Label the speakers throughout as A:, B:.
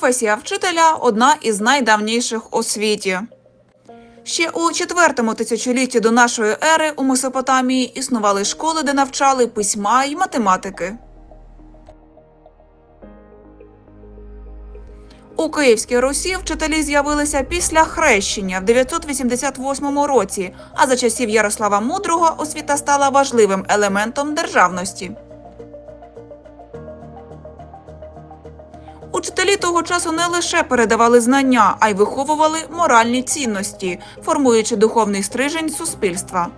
A: Професія вчителя одна із найдавніших у світі. Ще у четвертому тисячолітті до нашої ери у Месопотамії існували школи, де навчали письма й математики. У Київській Русі вчителі з'явилися після хрещення в 988 році, а за часів Ярослава Мудрого освіта стала важливим елементом державності. Учителі того часу не лише передавали знання, а й виховували моральні цінності, формуючи духовний стрижень суспільства.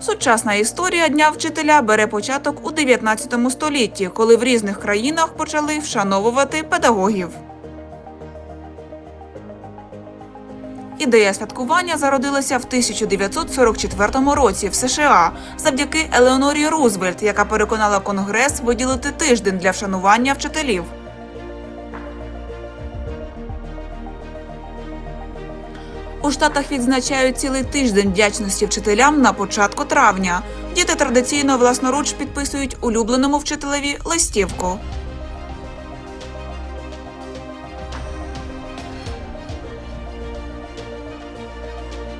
A: Сучасна історія Дня вчителя бере початок у 19 столітті, коли в різних країнах почали вшановувати педагогів. Ідея святкування зародилася в 1944 році в США завдяки Елеонорі Рузвельт, яка переконала Конгрес виділити тиждень для вшанування вчителів. У Штатах відзначають цілий тиждень вдячності вчителям на початку травня. Діти традиційно власноруч підписують улюбленому вчителеві листівку.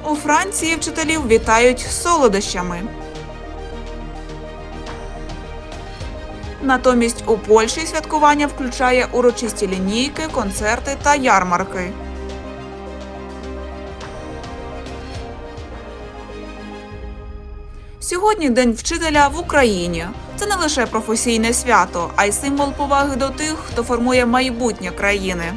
A: У Франції вчителів вітають солодощами. Натомість у Польщі святкування включає урочисті лінійки, концерти та ярмарки. Сьогодні День вчителя в Україні. Це не лише професійне свято, а й символ поваги до тих, хто формує майбутнє країни.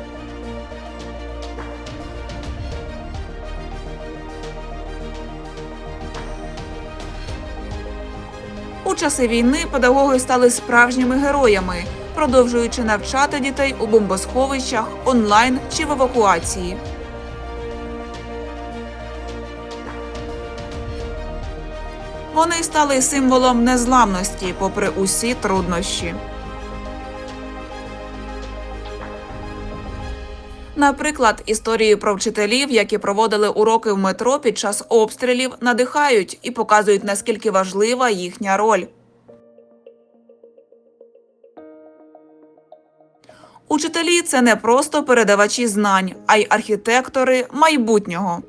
A: У часи війни педагоги стали справжніми героями, продовжуючи навчати дітей у бомбосховищах, онлайн чи в евакуації. Вони стали символом незламності, попри усі труднощі. Наприклад, історії про вчителів, які проводили уроки в метро під час обстрілів, надихають і показують, наскільки важлива їхня роль. Учителі це не просто передавачі знань, а й архітектори майбутнього.